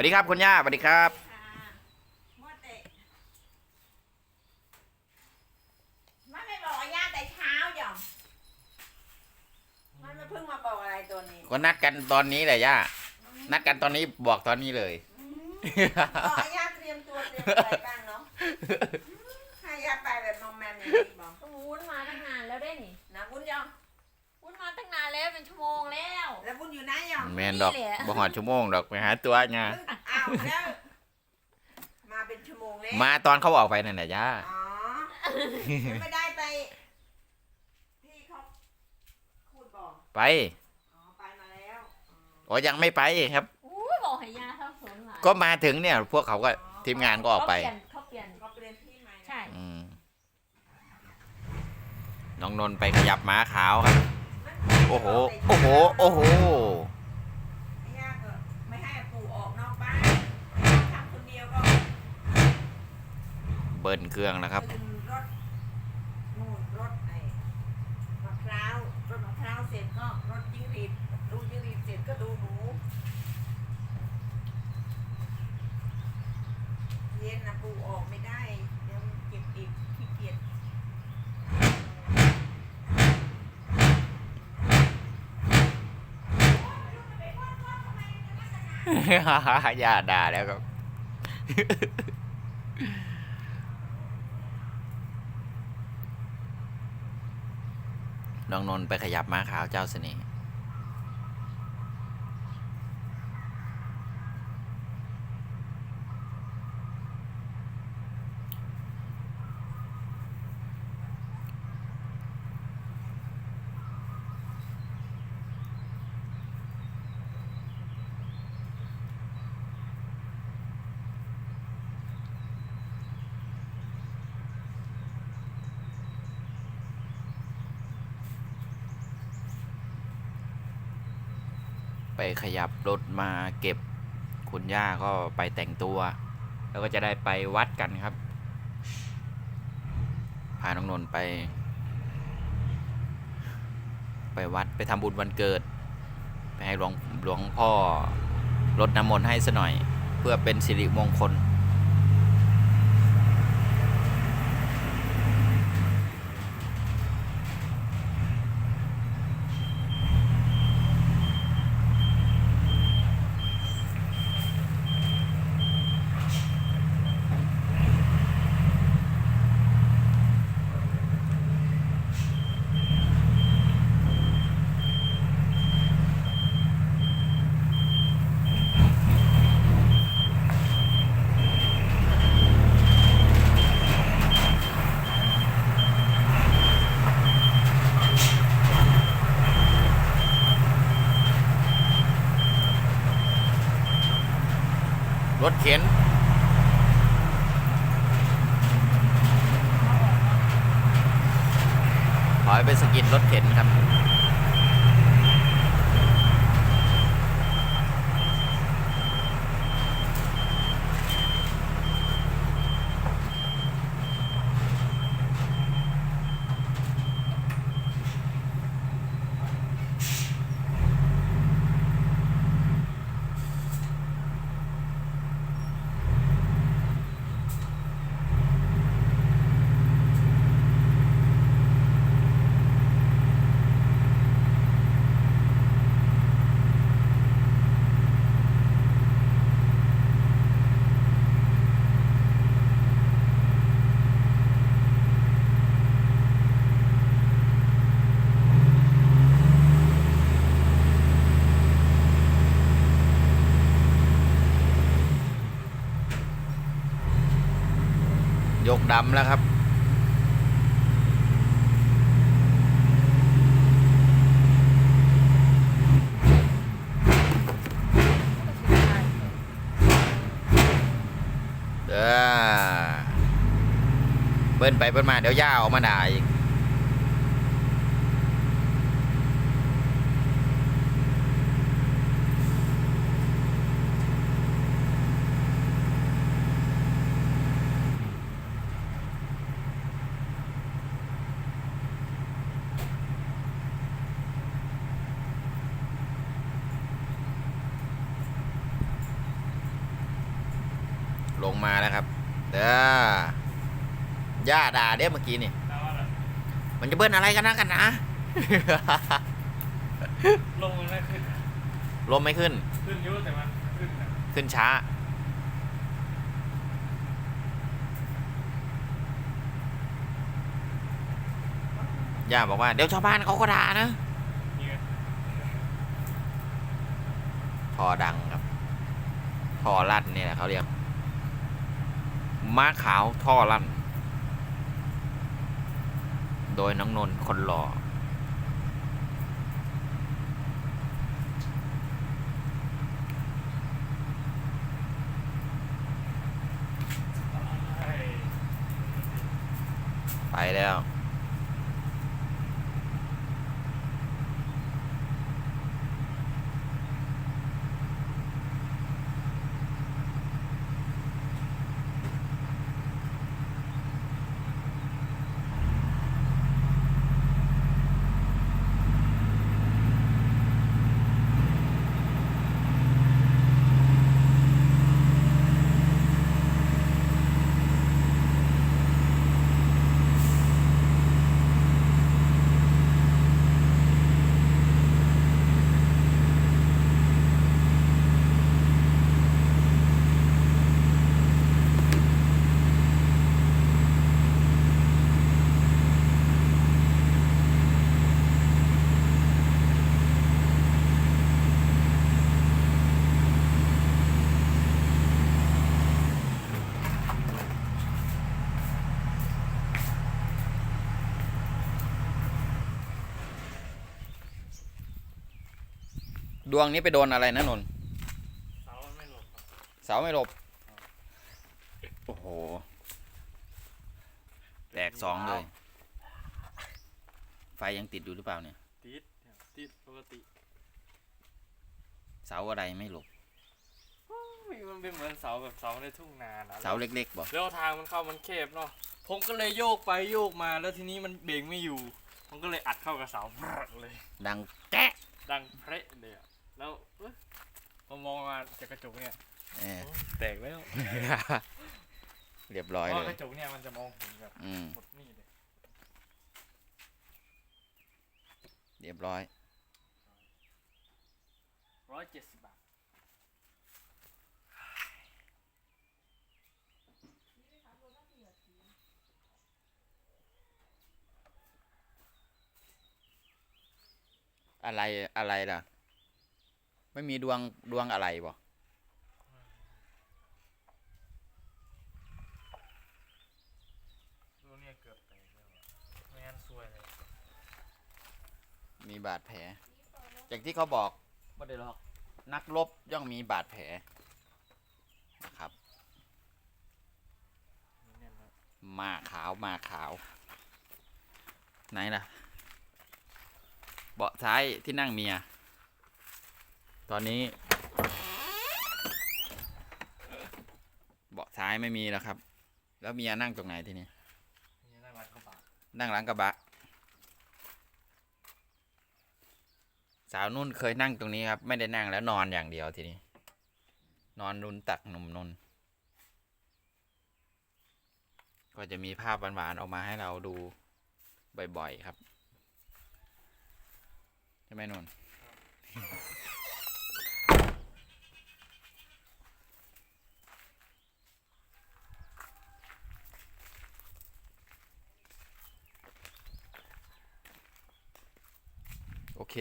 วัสดีครับคุณย่าสวัสดีครับค่ะมัวแต่มันไม่บอกว่าย่าแต่เช้าจ้ะมันไม่เพิ่งมาบอกอะไรตัวนี้ก็นัดกันตอนนี้แหละย่านัดกันตอนนี้บอกตอนนี้เลยบอกให้ย่าเตรียมตัวเตรียมอะไรบ้างเนาะให้ย่าไปแบบมอมแมมอย่างนี้บอกวุ้นมาตั้งนานแล้วได้นี่นะวุ้นยังวุ้นมาตั้งนานแล้วเป็นชั่วโมงแล้ว แล้ววุ้นอยู่ไหนยังแมนดอกนี่แหละบ่หอดชั่วโมงดอกไปหาตัวไงอ้าวแล้วมาเป็นชั่วโมงแล้วมาตอนเขาออกไปนั่นแหละย่าอ๋อไม่ได้ไปที่เขาพูดบอกไปอ๋อไปมาแล้วอ๋ออ๋อยังไม่ไปครับ อู้ยบอกให้ยาเข้าสวนหลายก็มาถึงเนี่ย พวกเขาก็ทีมงานก็ออกไปเขาเปลี่ยน เขาเปลี่ยนที่ใหม่นะใช่ อืมน้องนนท์ไปขยับม้าขาวครับ โอ้โห โอ้โห โอ้โห ไม่ยากก็ไม่ให้ปู่ออกนอกบ้านทำคนเดียวก็ เบิ้ลเครื่องแล้วครับขึ้นรถนู่นรถไอ้มะพร้าวรถมะพร้าวเสร็จก็รถจิ้งหรีดดูจิ้งหรีดเสร็จก็ดูหนูเย็นนะปู่ออกไม่ได้เดี๋ยวมันเก็บอีกขี้เกียจย่าด่าแล้วครับ น้องนนท์ไปขยับม้าขาวเจ้าเสน่ห์ ไปขยับรถมาเก็บคุณย่าก็ไปแต่งตัว แล้วก็จะได้ไปวัดกันครับ พาน้องนนท์ไป ไปวัดไปทำบุญวันเกิด ไปให้หลวงหลวงพ่อรดน้ำมนต์ให้สหน่อย เพื่อเป็นสิริมงคล ร ถเข็นามแล้วครับ เออเบิ้นไปเบิ้นมาเดี๋ยวย่าออกมาด่าอีก ย่าด่าเด้เมื่อกี้นี่แล้วอะไรมันจะเบิ้ลอะไรกันนะกันนะ ลงมันไม่ขึ้น ลมไม่ขึ้น ขึ้นเยอะแต่มันขึ้นนะขึ้นช้า ย่าบอกว่า เดี๋ยวชาวบ้านเขาก็ด่านะ นี่ไงทอดังครับทอลั่นนี่แหละเขาเรียกม้าขาวท่อลั่น โดยน้องนนท์คนหล่อไอ้ไปแล้ว ดวงนี้ไปโดนอะไรนะนนท์เสามันไม่หลบครับเสาไม่หลบ โอ้โห แตกสองเลย ไฟยังติดอยู่หรือเปล่าเนี่ย ติดเนี่ยติดปกติ เสาอะไรไม่หลบอุ้ยมันเป็นเหมือนเสาแบบเสาในทุ่งนานะเสาเล็กๆบอกแล้วทางมันเข้ามันแคบเนาะ ผมก็เลยโยกไปโยกมาแล้วทีนี้มันเบรกไม่อยู่ผมก็เลยอัดเข้ากับเสาเลย ดังแกะดังเพละเลยอะ แล้วเอ้ยผมมองมาจากกระจกเนี่ยเออโอ้ยแตกแล้วเรียบร้อยเพเลราะยกระจกเนี่ยมันจะมองเห็นแบบอืม หมดนี่เลยเรียบร้อย ร้อยเจ็ดสิบบาทอะไรอะไรล่ะ ไม่มีดวงดวงอะไรบอกดูเนี่ยเกือบแตกแล้วอะไม่งั้นซวยเลยมีบาดแผลจากที่เขาบอกไม่ได้หรอก นักรบย่อมมีบาดแผลนะครับนี่แน่นแล้วมาขาวมาขาว ไหนล่ะ เบาะท้ายที่นั่งเมีย ตอนนี้เบาะท้ายไม่มีแล้วครับ แล้วเมียนั่งตรงไหนทีนี้นี่ได้มาเข้าปากนั่งหลังกระบะ สาวนุ่นเคยนั่งตรงนี้ครับ ไม่ได้นั่งแล้วนอนอย่างเดียวทีนี้ นอนนุนตักหนุ่มนนก็จะมีภาพหวานๆออกมาให้เราดูบ่อยๆครับ ใช่ไหมนน โอเค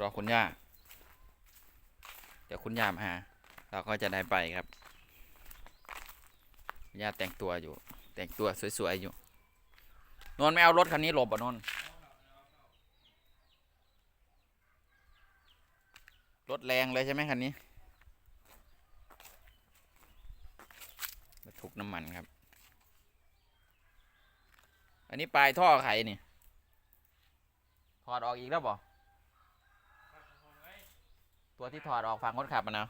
รอคุณย่า เดี๋ยวคุณย่ามาหา เราก็จะได้ไปครับ ย่าแต่งตัวอยู่ แต่งตัวสวยๆอยู่ นนไม่เอารถคันนี้หลบอะนนรถแรงเลยใช่ไหมคันนี้บรรทุกน้ำมันครับ อันนี้ปลายท่อไขนี่ ถอดออกอีกแล้วบ่ตัวที่ถอดออกฝั่งคนขับมันนะ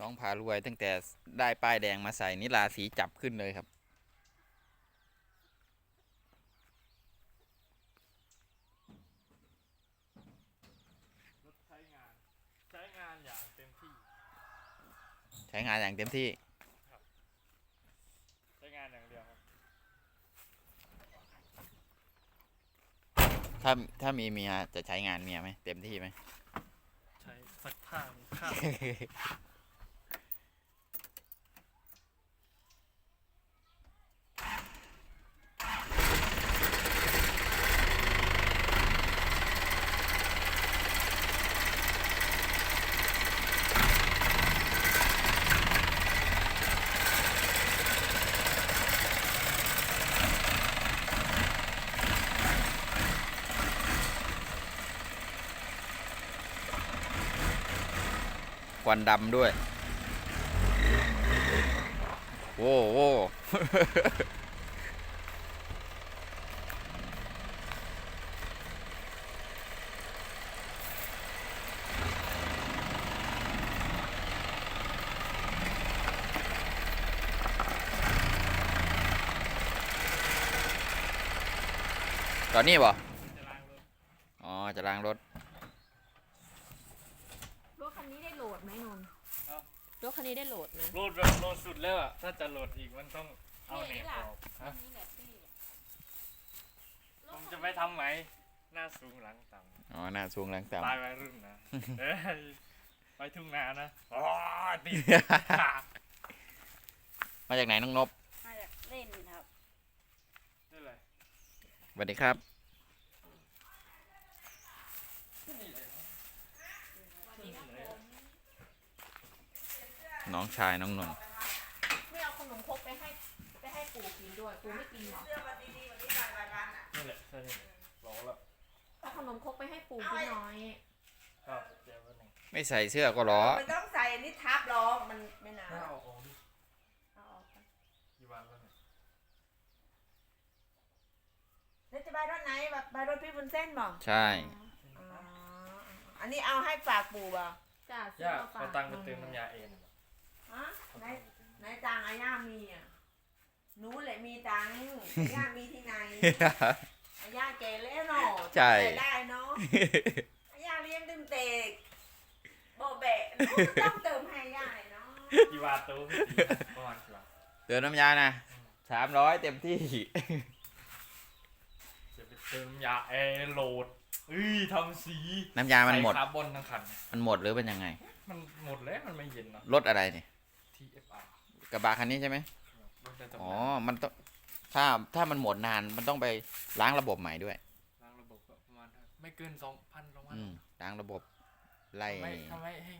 น้องพารวยตั้งแต่ได้ป้ายแดงมาใส่นี่ราศีจับขึ้นเลยครับ รถใช้งาน ใช้งานอย่างเต็มที่ ใช้งานอย่างเต็มที่ ใช้งานอย่างเดียวครับ ถ้าถ้ามีเมียจะใช้งานเมียไหมเต็มที่ไหม ใช้ซักผ้าข้าว ควันดำด้วย โว้โวตอนนี้บ่จะอ๋อ จะล้างรถ รถคันนี้ได้โหลดไหมนนท์ ครับ รถ คันนี้ได้โหลดไหมโหลดแบบโหลดสุดแล้วอะถ้าจะโหลดอีกมันต้องเอาเน็ตออกฮะนี่แหละพี่ผมจะไปทำไหมหน้าสูงหลังต่อ๋อหน้าสูงหลังำลายต่ำวัยรุ่นนะเอ้ยไปทุ่งนานะอ๋อติดขามาจากไหนน้องนบมาจากเล่นครับนี่เลยสวัสดีครับ นี่เลย วันนี้ครับผม น้องชายน้องนนท์ไม่เอาขนมครกไปให้ไปให้ปู่กินด้วยปู่ไม่กินหรอเสื้อวันดีๆวันนี้บายบายกันอะนี่แหละใช่นี่บอกแล้วเอาขนมครกไปให้ปู่กินหน่อยครับเดี๋ยววันหนึ่งไม่ใส่เสื้อก็ล้อมันต้องใส่อันนี้ทับล้อมันไม่หนาวถ้าเอาออกดิเอาออกไปกี่วันแล้วเนี่ยแล้วจะไปรถไหนแบบไปรถพี่บุญเส้นบอกใช่ อ๋ออันนี้เอาให้ฝากปู่บ่จ้าซื้อย่ามาฝาเอากตังค์ไปเติมน้ำยาเอง ฮะเอาไหนตังค์ไปเติมไหนตังค์อาย่ามีอะหนูแหละมีตังค์อาย่ามีที่ไหนอาย่าแก่แล้วเนาะใช่ แต่ได้เนาะอาย่าเลี้ยงตึงเตกโบแบะหนูก็ต้องเติมให้อาย่าเลยเนาะกี่บาทตู้ประมาณกี่บาทเติมน้ำยานะสามร้อยเต็มที่ จะไปเติมน้ำยาเอร์โหลดเอ้ยทำสีน้ำยามันหมด ใส่คาร์บอนทั้งคัน มันหมดหรือเป็นยังไง มันหมดแล้วมันไม่เย็นเนาะรถอะไรเนี่ย TFR กระบะคันนี้ใช่ไหมรถได้ต้องอ๋อมันต้องถ้าถ้ามันหมดนานมันต้องไปล้างระบบใหม่ด้วย ล้างระบบก็ประมาณไม่เกินสองพันสองพันอืมล้างระบบไล่ทำไมทำไมให้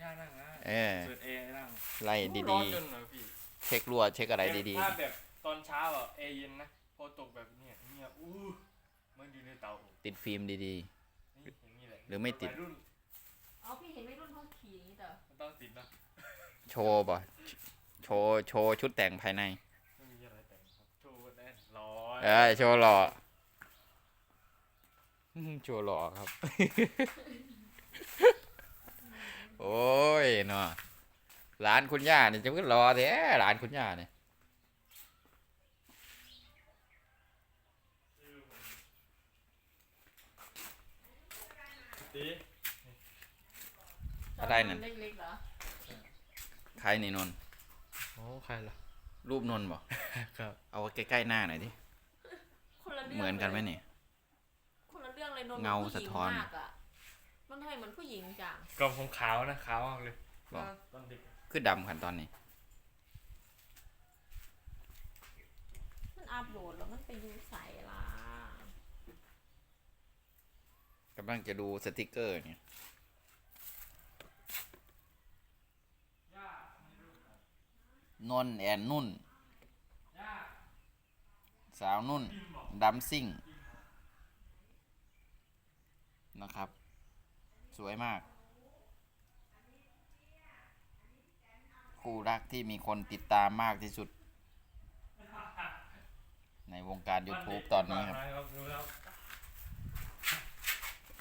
ย่านั่งนะเออเปิดเอนั่งไล่ร้ดีอนจนเหรอพี่ๆ เช็ครั่วเช็คอะไรดีถ้าแบบตอนเช้าอะเอเย็นนะพอตกแบบเนี้ยเนี่ยอู้เหมันอยู่ในเตาอบๆ ติดฟิล์มดี นี่อย่างนี้แหละหรือไม่ติด วัยรุ่นเอาพี่เห็นไม่รุ่นเขาขี่อย่างนี้แต่มันต้องติดนะๆโช ว์ป่ะโชว์โชว์ชุดแต่งภายในไม่มีอะไรแต่งครับโชว์แน่นร้อยเออโชว์หล่ออืมโชว์หล่อครับ โอ้ยเนาะร้านคุณย่าเนี่ยจะก็รอแท้ร้านคุณย่าเนี่ยตีอะไรนั่น เล็กๆเหรอ ใครนี่นนท์โอ้ใครล่ะ รูปนนท์บอก ครับ เอาใกล้ๆหน้าหน่อยดิ คนละเรื่องเหมือนกันไหมลยเนี่ย คนละเรื่องเลยนนท์เงาหมืผู้หญิสะท้อนมากอะมันทำไมเหมือนผู้หญิงจังกล่องผมขาวนะขาวมากเลย บอก ตอนเด็กคือดำขันตอนนี้ มันอัพโหลดแล้วมันไปยูใส่ละกำลังจะดูสติกเกอร์เนี่ยย่าน นท์แอนนุ่นย่าสาวนุ่นพิมพ์บอกดำซิ่ง นะครับ สวยมาก คู่รักที่มีคนติดตามมากที่สุด ในวงการ YouTube ตอนนี้ครับครับดูแล้ว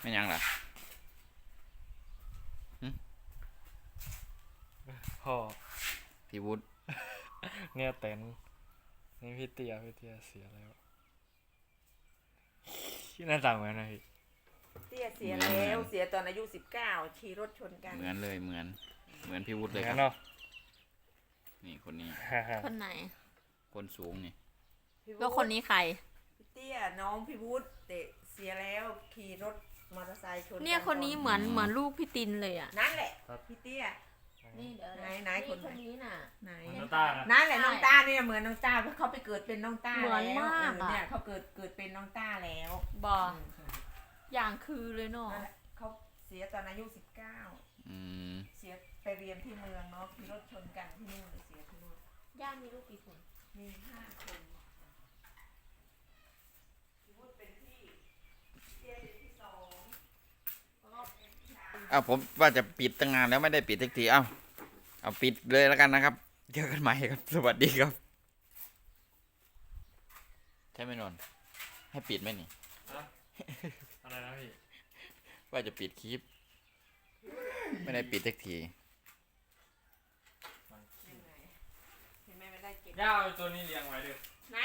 ไม่ยังล่ะพ่อพี่วุฒิ เนี่ยเต็นนี่พี่เตียพี่เตียเสียแล้วที่หน้าตาเหมือนนะพี่เตี้ยเสียแล้วเสียตอนอายุสิบเก้าขี่รถชนกันเหมือนเลยเหมือน เหมือนพี่วุฒิเหเลมืยอนคกัรันบเนาะ นี่คนนี้ คนไหน คนสูงนี่ พี่วุฒิแล้วคนนี้ใคร พี่เตี้ยน้องพี่วุฒิแต่เสียแล้วขี่รถมอเตอร์ไซค์ชนกัเนี่ยคนนี้เหมือนเหมือนลูกพี่ตินเลยอะนั่นแหละพี่เตี้ย นี่เดี๋ยวไหนไหนคน คนนี้น่ะ ไหนเหมือนน้ำตาลนะ นั่นแหละน้องต้าเนี่ยเหมือนน้องต้าเพราะเขาไปเกิดเป็นน้องต้าเหมือนแล้วมากเอออะ เนี่ยเขาเกิดเกิดเป็นน้องต้าแล้วบออืมอย่างคือเลยเนาะนั่นแหละเขาเสียตอนอายุสิบเก้าอืมเสียไปเรียนที่เมืองเนาะขี่รถชนกันที่นู่นเลยเสียที่นู่นย่ามีลูกกี่คนมีห้าคนพี่วุฒิเป็นที่เตี้ยเป็นที่สอง อ้าวผมว่าจะปิดตั้งนานแล้วไม่ได้ปิดสักทีเอ้าเอาปิดเลยแล้วกันนะครับเจอกันใหม่ครับ สวัสดีครับ ใช่ไหมนนท์ให้ปิดไหมนี่อะไรนะพี่ ว่าจะปิดคลิป ไม่ได้ปิดสักทียังไงเห็นไหมไม่ได้เก็บย่าเอาตัวนี้เลี้ยงไว้ด้วยไหน